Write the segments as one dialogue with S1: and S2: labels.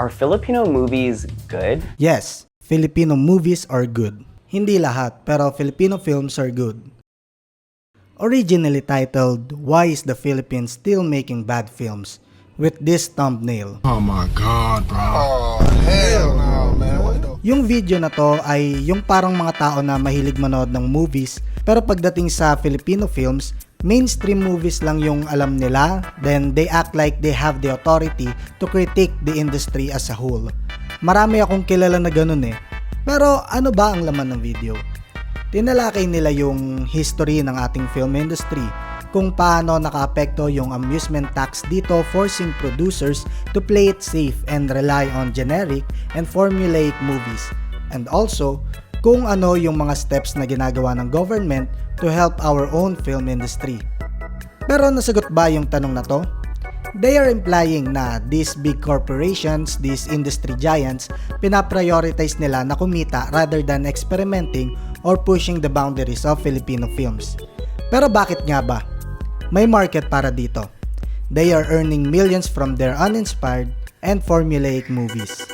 S1: Are Filipino movies good?
S2: Yes, Filipino movies are good. Hindi lahat, pero Filipino films are good. Originally titled, Why is the Philippines Still Making Bad Films? With this thumbnail.
S3: Oh my god, bro. Oh, hell no, man. What the
S2: Yung video na to ay yung parang mga tao na mahilig manood ng movies pero pagdating sa Filipino films, mainstream movies lang yung alam nila then they act like they have the authority to critique the industry as a whole. Marami akong kilala na ganun eh. Pero ano ba ang laman ng video? Tinalakay nila yung history ng ating film industry, kung paano nakaapekto yung amusement tax dito forcing producers to play it safe and rely on generic and formulaic movies. And also, kung ano yung mga steps na ginagawa ng government to help our own film industry. Pero nasagot ba yung tanong na to? They are implying na these big corporations, these industry giants, pinaprioritize nila na kumita rather than experimenting or pushing the boundaries of Filipino films. Pero bakit nga ba? May market para dito. They are earning millions from their uninspired and formulaic movies.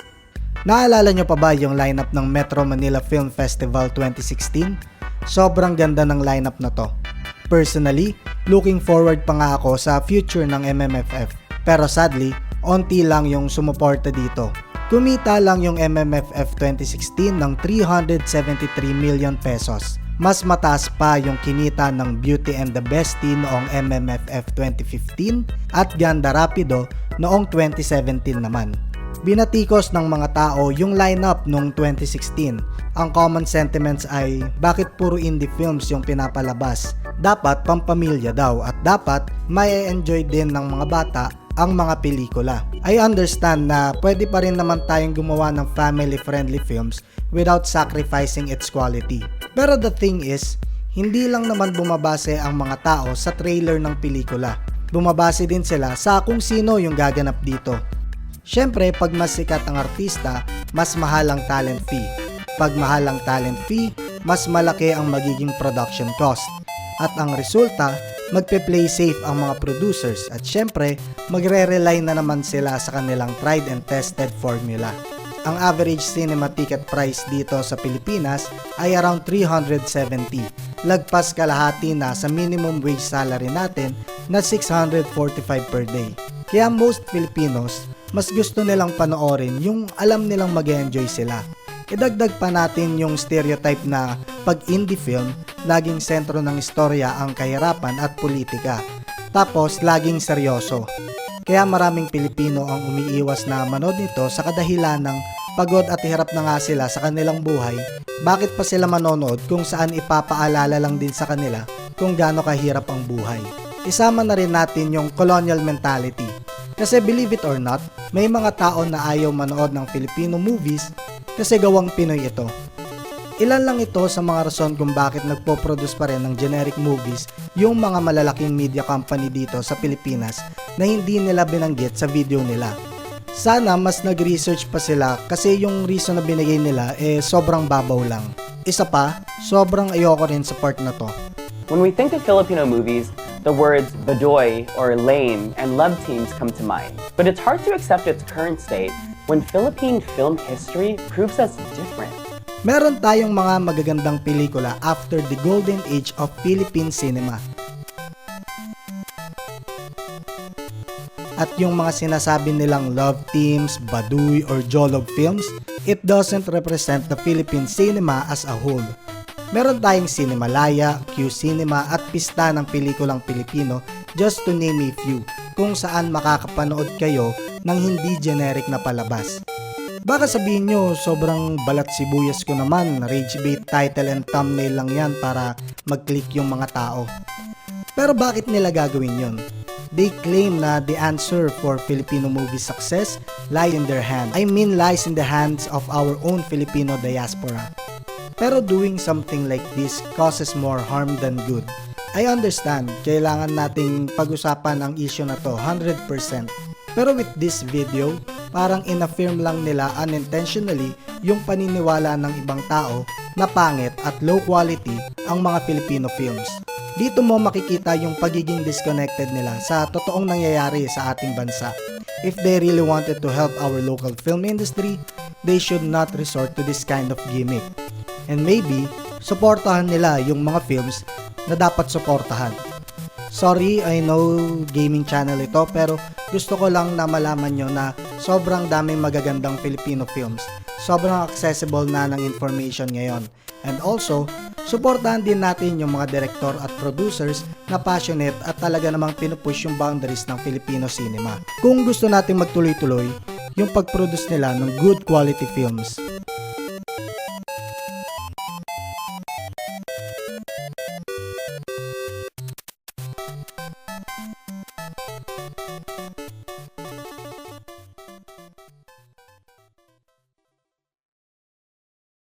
S2: Naalala nyo pa ba yung lineup ng Metro Manila Film Festival 2016? Sobrang ganda ng lineup na to. Personally, looking forward pa nga ako sa future ng MMFF. Pero sadly, onti lang yung sumuporta dito. Kumita lang yung MMFF 2016 ng 373 million pesos. Mas mataas pa yung kinita ng Beauty and the Bestie noong MMFF 2015 at Ganda Rapido noong 2017 naman. Binatikos ng mga tao yung lineup noong 2016. Ang common sentiments ay bakit puro indie films yung pinapalabas? Dapat pampamilya daw at dapat may enjoy din ng mga bata ang mga pelikula. I understand na pwede pa rin naman tayong gumawa ng family-friendly films without sacrificing its quality. Pero the thing is, hindi lang naman bumabase ang mga tao sa trailer ng pelikula. Bumabase din sila sa kung sino yung gaganap dito. Siyempre, pag mas sikat ang artista, mas mahal ang talent fee. Pag mahal ang talent fee, mas malaki ang magiging production cost. At ang resulta, magpe-play safe ang mga producers at syempre, magre-rely na naman sila sa kanilang tried and tested formula. Ang average cinema ticket price dito sa Pilipinas ay around 370. Lagpas kalahati na sa minimum wage salary natin na 645 per day. Kaya most Filipinos, mas gusto nilang panoorin yung alam nilang mag enjoy sila. Idagdag pa natin yung stereotype na pag indie film, laging sentro ng istorya ang kahirapan at politika. Tapos, laging seryoso. Kaya maraming Pilipino ang umiiwas na manood nito sa kadahilan ng pagod at hirap na nga sila sa kanilang buhay, bakit pa sila manonood kung saan ipapaalala lang din sa kanila kung gaano kahirap ang buhay. Isama na rin natin yung colonial mentality. Kasi believe it or not, may mga tao na ayaw manood ng Filipino movies kasi gawang Pinoy ito. Ilan lang ito sa mga rason kung bakit nagpo-produce pa rin ng generic movies yung mga malalaking media company dito sa Pilipinas na hindi nila binanggit sa video nila. Sana mas nag-research pa sila kasi yung reason na binigay nila eh sobrang babaw lang. Isa pa, sobrang ayoko rin sa part na to.
S1: When we think of Filipino movies, the words badoy or lame and love teams come to mind. But it's hard to accept its current state when Philippine film history proves us different.
S2: Meron tayong mga magagandang pelikula after the golden age of Philippine cinema. At yung mga sinasabi nilang love teams, baduy, or jolog films, it doesn't represent the Philippine cinema as a whole. Meron tayong Cinemalaya, Q Cinema at pista ng pelikulang Pilipino just to name a few kung saan makakapanood kayo ng hindi generic na palabas. Baka sabihin nyo, sobrang balat sibuyas ko naman, rage bait title and thumbnail lang yan para mag-click yung mga tao. Pero bakit nila gagawin yon? They claim na the answer for Filipino movie success lies in their hand. I mean lies in the hands of our own Filipino diaspora. Pero doing something like this causes more harm than good. I understand, kailangan nating pag-usapan ang issue na to 100%. Pero with this video, parang inaffirm lang nila unintentionally yung paniniwala ng ibang tao na pangit at low quality ang mga Filipino films. Dito mo makikita yung pagiging disconnected nila sa totoong nangyayari sa ating bansa. if they really wanted to help our local film industry, they should not resort to this kind of gimmick. And maybe, suportahan nila yung mga films na dapat suportahan. Sorry, I know gaming channel ito pero gusto ko lang na malaman nyo na sobrang daming magagandang Filipino films. Sobrang accessible na ng information ngayon. And also, suportahan din natin yung mga director at producers na passionate at talaga namang pinupush yung boundaries ng Filipino cinema. Kung gusto natin magtuloy-tuloy, yung pag-produce nila ng good quality films.